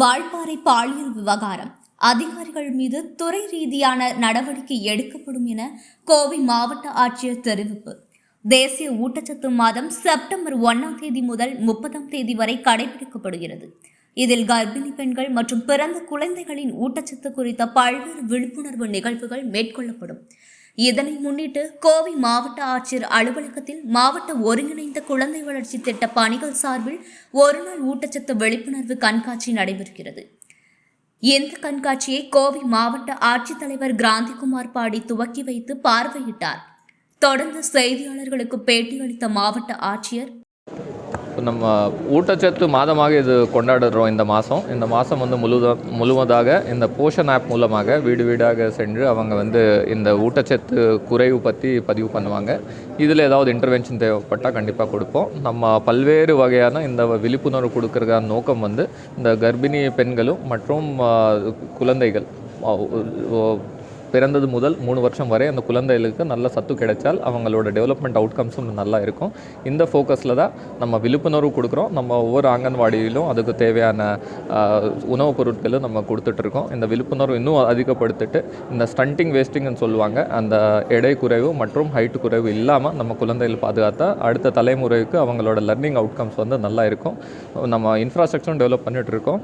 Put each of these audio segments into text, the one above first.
வால்பாறை பாலியல் விவகாரம். அதிகாரிகள் மீது துறை ரீதியான நடவடிக்கை எடுக்கப்படும் என கோவை மாவட்ட ஆட்சியர் தெரிவிப்பு. தேசிய ஊட்டச்சத்து மாதம் செப்டம்பர் ஒன்றாம் தேதி முதல் முப்பதாம் தேதி வரை கடைபிடிக்கப்படுகிறது. இதில் கர்ப்பிணி பெண்கள் மற்றும் பிறந்த குழந்தைகளின் ஊட்டச்சத்து குறித்த பல்வேறு விழிப்புணர்வு நிகழ்வுகள் மேற்கொள்ளப்படும். இதனை முன்னிட்டு கோவை மாவட்ட ஆட்சியர் அலுவலகத்தில் மாவட்ட ஒருங்கிணைந்த குழந்தை வளர்ச்சி திட்ட பணிகள் சார்பில் ஒருநாள் ஊட்டச்சத்து விழிப்புணர்வு கண்காட்சி நடைபெறுகிறது. இந்த கண்காட்சியை கோவை மாவட்ட ஆட்சித்தலைவர் கிராந்திகுமார் பாடி துவக்கி வைத்து பார்வையிட்டார். தொடர்ந்து செய்தியாளர்களுக்கு பேட்டியளித்த மாவட்ட ஆட்சியர் நம்ம ஊட்டச்சத்து மாதமாக இது கொண்டாடுறோம் இந்த மாதம். இந்த மாதம் வந்து முழுத முழுவதாக இந்த போஷன் ஆப் மூலமாக வீடு வீடாக சென்று அவங்க வந்து இந்த ஊட்டச்சத்து குறைவு பற்றி பதிவு பண்ணுவாங்க. இதில் ஏதாவது இன்டர்வென்ஷன் தேவைப்பட்டால் கண்டிப்பாக கொடுப்போம். நம்ம பல்வேறு வகையான இந்த விழிப்புணர்வு கொடுக்கறதுக்கான நோக்கம் வந்து இந்த கர்ப்பிணி பெண்களும் மற்றும் குழந்தைகள். பிறந்தது முதல் மூணு வருஷம் வரை அந்த குழந்தைகளுக்கு நல்ல சத்து கிடைச்சால் அவங்களோட டெவலப்மெண்ட் அவுட்கம்ஸும் நல்லா இருக்கும். இந்த ஃபோக்கஸில் தான் நம்ம விழிப்புணர்வு கொடுக்குறோம். நம்ம ஒவ்வொரு அங்கன்வாடியிலும் அதுக்கு தேவையான உணவுப் பொருட்களும் நம்ம கொடுத்துட்ருக்கோம் இந்த விழிப்புணர்வு இன்னும் அதிகப்படுத்திட்டு இந்த ஸ்டண்டிங் வேஸ்டிங்னு சொல்லுவாங்க அந்த எடை குறைவு மற்றும் ஹைட் குறைவு இல்லாமல் நம்ம குழந்தைகள் பாதுகாத்தா அடுத்த தலைமுறைக்கு அவங்களோட லர்னிங் அவுட்கம்ஸ் வந்து நல்லா இருக்கும். நம்ம இன்ஃப்ராஸ்ட்ரக்சரும் டெவலப் பண்ணிகிட்ருக்கோம் இருக்கோம்.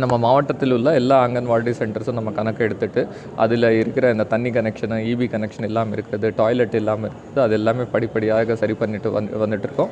நம்ம மாவட்டத்தில் உள்ள எல்லா அங்கன்வாடி சென்டர்ஸும் நம்ம கணக்கு எடுத்துட்டு அதில் இருக்கிற இந்த தண்ணி கனெக்ஷனு இபி கனெக்ஷன் இல்லாமல் இருக்குது டாய்லெட் இல்லாமல் இருக்குது அது எல்லாமே படிப்படியாக சரி பண்ணிட்டு வந்து வந்துட்டுருக்கோம்.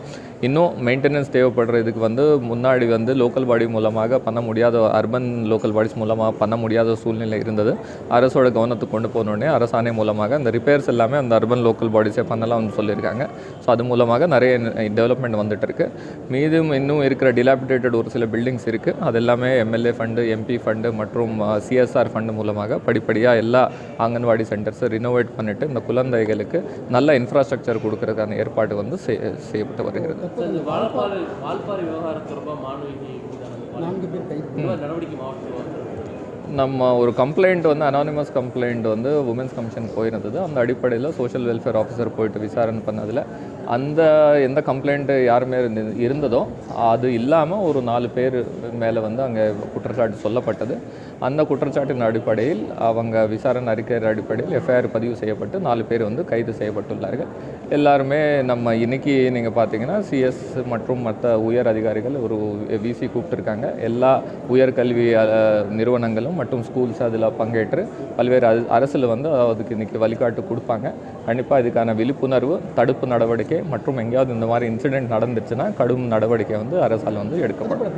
இன்னும் மெயின்டெனன்ஸ் தேவைப்படுற இதுக்கு வந்து முன்னாடி வந்து லோக்கல் பாடி மூலமாக பண்ண முடியாத அர்பன் லோக்கல் பாடிஸ் மூலமாக பண்ண முடியாத சூழ்நிலை இருந்தது. அரசோட கவனத்துக்கு கொண்டு போனோடனே அரசாணை மூலமாக அந்த ரிப்பேர்ஸ் எல்லாமே அந்த அர்பன் லோக்கல் பாடிஸே பண்ணலாம்னு சொல்லியிருக்காங்க. ஸோ அது மூலமாக நிறைய டெவலப்மெண்ட் வந்துட்டுருக்கு. மீதும் இன்னும் இருக்கிற டிலாபிடேட்டட் ஒரு சில பில்டிங்ஸ் இருக்குது அது எல்லாமே எம்எல்ஏ ஃபண்டு எம்பி ஃபண்டு மற்றும் சிஎஸ்ஆர் ஃபண்டு மூலமாக படிப்படியாக எல்லா அங்கன்வாடி சென்டர்ஸை ரினோவேட் பண்ணிட்டு இந்த குழந்தைகளுக்கு நல்ல இன்ஃப்ராஸ்ட்ரக்சர் கொடுக்கறதுக்கான ஏற்பாடு வந்து செய்- செய்யப்பட்டு வருகிறது. நம்ம ஒரு கம்ப்ளைண்ட் வந்து அனானிமஸ் கம்ப்ளைண்ட் வந்து உமன்ஸ் கமிஷன் போயிருந்தது. அந்த அடிப்படையில் சோஷியல் வெல்ஃபேர் ஆஃபீஸர் போயிட்டு விசாரணை பண்ணதில் அந்த எந்த கம்ப்ளைண்ட்டு யாருமே இருந்து- இருந்ததோ அது இல்லாமல் ஒரு நாலு பேர் மேலே வந்து அங்கே குற்றச்சாட்டு சொல்லப்பட்டது. அந்த குற்றச்சாட்டின் அடிப்படையில் அவங்க விசாரணை அறிக்கை அடிப்படையில் எஃப்ஐஆர் பதிவு செய்யப்பட்டு நாலு பேர் வந்து கைது செய்யப்பட்டுள்ளார்கள். எல்லாருமே நம்ம இன்னைக்கு நீங்கள் பார்த்தீங்கன்னா சிஎஸ் மற்றும் மற்ற உயர் அதிகாரிகள் ஒரு விசி கூப்பிட்டுருக்காங்க. எல்லா உயர்கல்வி நிறுவனங்களும் மற்றும் ஸ்கூல்ஸ் அதில் பங்கேற்று பல்வேறு அரசில் வந்து அதுக்கு இன்றைக்கி வழிகாட்டு கொடுப்பாங்க. கண்டிப்பாக இதுக்கான விழிப்புணர்வு தடுப்பு நடவடிக்கை மற்றும் எங்கேயாவது இந்த மாதிரி இன்சிடென்ட் நடந்துச்சுன்னா கடும் நடவடிக்கை வந்து அரசால் வந்து எடுக்கப்படும்.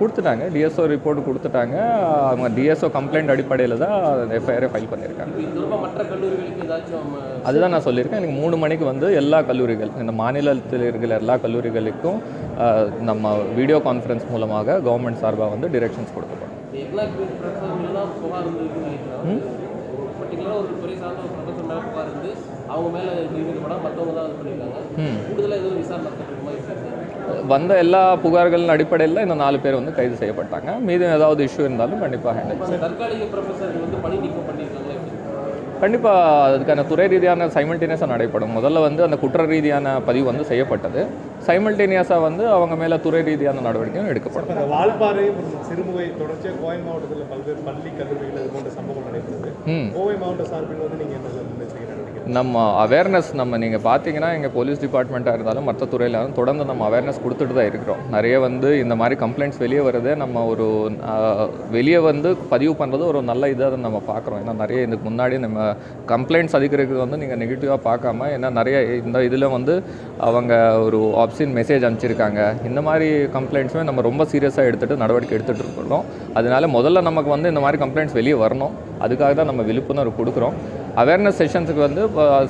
கொடுத்துட்டாங்க. டிஎஸ்ஓ ரிப்போர்ட் கொடுத்துட்டாங்க. அவங்க டிஎஸ்ஓ கம்ப்ளைண்ட் அடிப்படையில் தான் எஃப்ஐஆரை ஃபைல் பண்ணியிருக்காங்க. அதுதான் நான் சொல்லியிருக்கேன். எனக்கு மூணு மணிக்கு வந்து எல்லா கல்லூரிகள் இந்த மாநிலத்தில் இருக்கிற எல்லா கல்லூரிகளுக்கும் நம்ம வீடியோ கான்ஃபரன்ஸ் மூலமாக கவர்மெண்ட் சார்பாக வந்து டிரெக்ஷன்ஸ் கொடுக்கப்படும். பர்டிகுலராக ஒரு துறை சார்ந்த ஒரு ப்ரொஃபஸர் மேலே புகார் இருந்து அவங்க மேலே நிரூபிக்கப்படாம மற்றவங்க தான் அது பண்ணியிருக்காங்க. கூடுதலாக எதுவும் விசாரணை நடத்திட்டு வந்த எல்லா புகார்களின் அடிப்படையில் இந்த நாலு பேர் வந்து கைது செய்யப்பட்டாங்க. மீதும் ஏதாவது இஷ்யூ இருந்தாலும் கண்டிப்பாக ஹேண்டில் தற்காலிக ப்ரொஃபஸர்கள் வந்து பணி நீக்கம் பண்ணியிருக்காங்களா? எப்படி கண்டிப்பாக அதுக்கான துறை ரீதியான சைமல்டேனியஸாக நடைபெறும். முதல்ல வந்து அந்த குற்ற ரீதியான பதிவு வந்து செய்யப்பட்டது. சைமல்டேனியஸாக வந்து அவங்க மேலே துறை ரீதியான நடவடிக்கையும் எடுக்கப்படும். வால்பாறை சிறுமுகை தொடர்ச்சியாக கோவை மாவட்டத்தில் பல்வேறு பள்ளி கல்லூரிகள் இது போன்ற சம்பவம் நடைபெறுது. கோவை மாவட்ட சார்பில் வந்து நீங்கள் என்ன நம்ம அவேர்னஸ் நம்ம நீங்கள் பார்த்தீங்கன்னா எங்கள் போலீஸ் டிபார்ட்மெண்ட்டாக இருந்தாலும் மற்ற துறையில் தொடர்ந்து நம்ம அவேர்னஸ் கொடுத்துட்டு தான் இருக்கிறோம். நிறைய வந்து இந்த மாதிரி கம்ப்ளைண்ட்ஸ் வெளியே வரதே. நம்ம ஒரு வெளியே வந்து பதிவு பண்ணுறது ஒரு நல்ல இதாக நம்ம பார்க்குறோம். ஏன்னா நிறைய இதுக்கு முன்னாடி நம்ம கம்ப்ளைண்ட்ஸ் அதிகரிக்கிறது வந்து நீங்கள் நெகட்டிவாக பார்க்காம ஏன்னா நிறைய இந்த இதில் வந்து அவங்க ஒரு ஆப்ஷன் மெசேஜ் அனுப்பிச்சிருக்காங்க. இந்த மாதிரி கம்ப்ளைண்ட்ஸுமே நம்ம ரொம்ப சீரியஸாக எடுத்துகிட்டு நடவடிக்கை எடுத்துகிட்டு இருக்கிறோம் அதனால முதல்ல நமக்கு வந்து இந்த மாதிரி கம்ப்ளைண்ட்ஸ் வெளியே வரணும். அதுக்காக தான் நம்ம விழிப்புணர்வு கொடுக்குறோம். அவேர்னஸ் செஷன்ஸுக்கு வந்து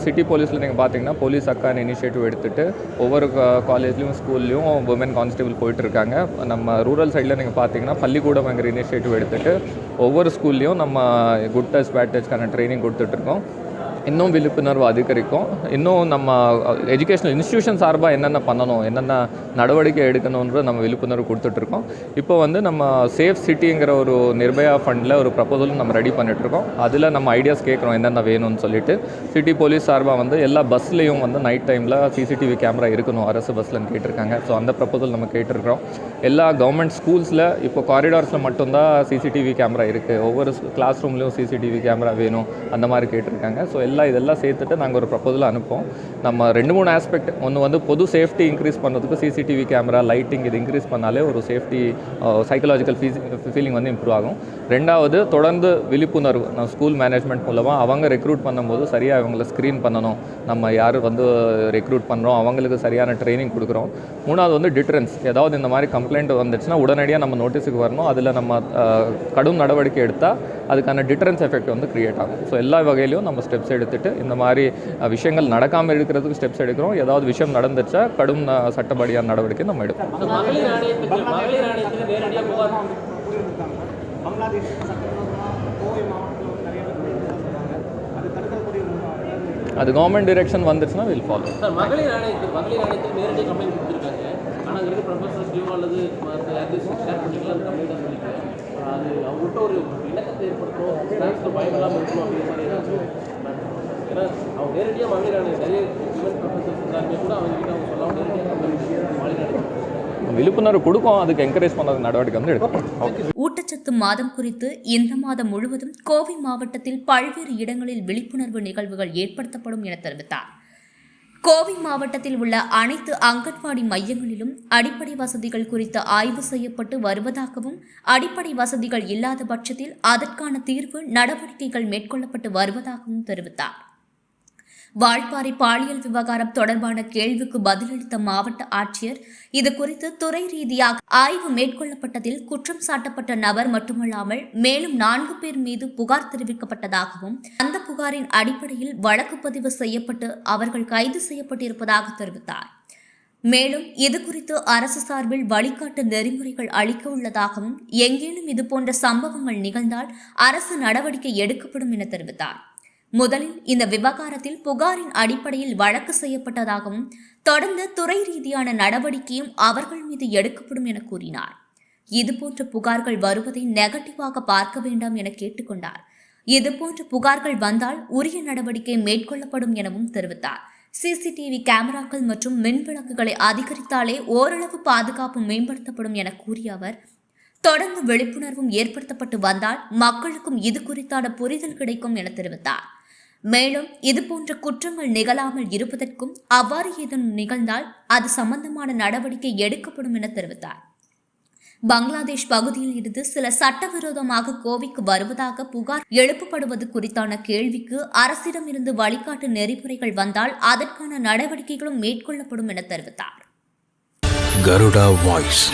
சிட்டி போலீஸில் நீங்கள் பார்த்தீங்கன்னா போலீஸ் அக்கான இனிஷியேட்டிவ் எடுத்துகிட்டு ஒவ்வொரு காலேஜ்லேயும் ஸ்கூல்லையும் உமன் கான்ஸ்டபிள் போயிட்டுருக்காங்க. நம்ம ரூரல் சைடில் நீங்கள் பார்த்தீங்கன்னா பள்ளிக்கூடம்ங்கிற இனிஷியேட்டிவ் எடுத்துட்டு ஒவ்வொரு ஸ்கூல்லையும் நம்ம குட் டச் பேட் டச்க்கான ட்ரைனிங் கொடுத்துட்ருக்கோம் இன்னும் விழிப்புணர்வு அதிகரிக்கும். இன்னும் நம்ம எஜுகேஷனல் இன்ஸ்டியூஷன் சார்பாக என்னென்ன பண்ணணும் என்னென்ன நடவடிக்கை எடுக்கணுன்ற நம்ம விழிப்புணர்வு கொடுத்துட்ருக்கோம். இப்போ வந்து நம்ம சேஃப் சிட்டிங்கிற ஒரு நிர்பயா ஃபண்டில் ஒரு ப்ரப்போசலும் நம்ம ரெடி பண்ணிகிட்ருக்கோம் அதில் நம்ம ஐடியாஸ் கேட்குறோம் என்னென்ன வேணும்னு சொல்லிட்டு. சிட்டி போலீஸ் சார்பாக வந்து எல்லா பஸ்லேயும் வந்து நைட் டைமில் சிசிடிவி கேமரா இருக்கணும் அரசு பஸ்லன்னு கேட்டிருக்காங்க. ஸோ அந்த ப்ரப்போசல் நம்ம கேட்டிருக்கிறோம். எல்லா கவர்மெண்ட் ஸ்கூல்ஸில் இப்போ காரிடார்ஸில் மட்டும்தான் சிசிடிவி கேமரா இருக்குது ஒவ்வொரு கிளாஸ் ரூம்லேயும் சிசிடிவி கேமரா வேணும் அந்த மாதிரி கேட்டிருக்காங்க. ஸோ எல்லாம் இதெல்லாம் சேர்த்துட்டு நாங்கள் ஒரு ப்ரப்போசல் அனுப்போம் நம்ம ரெண்டு மூணு ஆஸ்பெக்ட் ஒன்று வந்து பொது சேஃப்டி இன்க்ரீஸ் பண்ணுறதுக்கு சிசிடிவி கேமரா லைட்டிங் இது இன்க்ரீஸ் பண்ணாலே ஒரு சேஃப்டி சைக்கலாஜிக்கல் ஃபீலிங் வந்து இம்ப்ரூவ் ஆகும். ரெண்டாவது தொடர்ந்து விழிப்புணர்வு. நம்ம ஸ்கூல் மேனேஜ்மெண்ட் மூலமாக அவங்க ரெக்ரூட் பண்ணும்போது சரியாக அவங்கள ஸ்க்ரீன் பண்ணணும். நம்ம யார் வந்து ரெக்ரூட் பண்ணுறோம் அவங்களுக்கு சரியான ட்ரைனிங் கொடுக்குறோம். மூணாவது வந்து டிட்ரன்ஸ் ஏதாவது இந்த மாதிரி கம்ப்ளைண்ட் வந்துச்சுன்னா உடனடியாக நம்ம நோட்டீஸுக்கு வரணும். அதில் நம்ம கடும் நடவடிக்கை எடுத்தால் அதுக்கான டிட்ரன்ஸ் எஃபெக்ட் வந்து க்ரியேட் ஆகும். ஸோ எல்லா வகையிலையும் நம்ம ஸ்டெப்ஸ் எடுத்துட்டு இந்த மாதிரி விஷயங்கள் நடக்காமல் இருக்கிறதுக்கு ஸ்டெப்ஸ் எடுக்கிறோம். ஏதாவது விஷயம் நடந்துச்சா கடும் சட்டப்படியான நடவடிக்கை நம்ம எடுப்போம். அது கவர்மெண்ட் டிரெக்ஷன் வந்துச்சுன்னா வில் ஃபாலோ சார் மகளிர் ஆணையத்துக்கு மகளிர் ஆணையத்துக்கு நேரடியாக கம்ப்ளைண்ட் கொடுத்துருக்காங்க. ஆனால் அங்கே இருக்க ப்ரொஃபஸர்ஸ்லையோ அல்லது ஷேர் பண்ணிக்கலாம் கம்ப்ளைண்ட் சொல்லியிருக்காங்க அது அவங்ககிட்ட ஒரு இணக்கத்தை ஏற்படுத்தும் இல்லாமல் இருக்கணும் அப்படிங்கிற மாதிரி ஏதாச்சும் ஏன்னா அவங்க நேரடியாக மகளிர் ஆணையம் நிறைய ப்ரொஃபஸர்ஸ் கூட அவங்க கிட்ட அவங்க சொல்லாமல் நேரடியாக விழிப்புணர்வு கொடுக்கும் அதுக்கு என்கரேஜ் பண்ணுறது நடவடிக்கை வந்து எடுக்கும் ஊட்டச்சத்து மாதம் குறித்து இந்த மாதம் முழுவதும் கோவை மாவட்டத்தில் பல்வேறு இடங்களில் விழிப்புணர்வு நிகழ்வுகள் ஏற்படுத்தப்படும் என தெரிவித்தார். கோவை மாவட்டத்தில் உள்ள அனைத்து அங்கன்வாடி மையங்களிலும் அடிப்படை வசதிகள் குறித்து ஆய்வு செய்யப்பட்டு வருவதாகவும் அடிப்படை வசதிகள் இல்லாத பட்சத்தில் அதற்கான தீர்வு நடவடிக்கைகள் மேற்கொள்ளப்பட்டு வருவதாகவும் தெரிவித்தார். வால்பாறை பாலியல் விவகாரம் தொடர்பான கேள்விக்கு பதிலளித்த மாவட்ட ஆட்சியர் இது குறித்து துறை ரீதியாக ஆய்வு மேற்கொள்ளப்பட்டதில் குற்றம் சாட்டப்பட்ட நபர் மட்டுமல்லாமல் மேலும் நான்கு பேர் மீது புகார் தெரிவிக்கப்பட்டதாகவும் அந்த புகாரின் அடிப்படையில் வழக்கு பதிவு செய்யப்பட்டு அவர்கள் கைது செய்யப்பட்டிருப்பதாக தெரிவித்தார். மேலும் இது குறித்து அரசு சார்பில் வழிகாட்டு நெறிமுறைகள் அளிக்க உள்ளதாகவும் எங்கேனும் இதுபோன்ற சம்பவங்கள் நிகழ்ந்தால் அரசு நடவடிக்கை எடுக்கப்படும் என தெரிவித்தார். முதலில் இந்த விவகாரத்தில் புகாரின் அடிப்படையில் வழக்கு செய்யப்பட்டதாகவும் தொடர்ந்து துறை ரீதியான நடவடிக்கையும் அவர்கள் மீது எடுக்கப்படும் என கூறினார். இதுபோன்ற புகார்கள் வருவதை நெகட்டிவாக பார்க்க வேண்டாம் என கேட்டுக்கொண்டார். இதுபோன்ற புகார்கள் வந்தால் உரிய நடவடிக்கை மேற்கொள்ளப்படும் எனவும் தெரிவித்தார். சிசிடிவி கேமராக்கள் மற்றும் மின்விளக்குகளை அதிகரித்தாலே ஓரளவு பாதுகாப்பு மேம்படுத்தப்படும் என கூறிய அவர் தொடர்ந்து விழிப்புணர்வும் ஏற்படுத்தப்பட்டு வந்தால் மக்களுக்கும் இது குறித்தான புரிதல் கிடைக்கும் என தெரிவித்தார். மேலும் இதுபோன்ற குற்றங்கள் நிகழாமல் இருப்பதற்கும் அவ்வாறு ஏதேனும் நிகழ்ந்தால் அது சம்பந்தமான நடவடிக்கை எடுக்கப்படும் என தெரிவித்தார். பங்களாதேஷ் பகுதியில் இருந்து சில சட்டவிரோதமாக கோவைக்கு வருவதாக புகார் எழுப்பப்படுவது குறித்தான கேள்விக்கு அரசிடமிருந்து வழிகாட்டு நெறிமுறைகள் வந்தால் அதற்கான நடவடிக்கைகளும் மேற்கொள்ளப்படும் என தெரிவித்தார். கருடா வாய்ஸ்.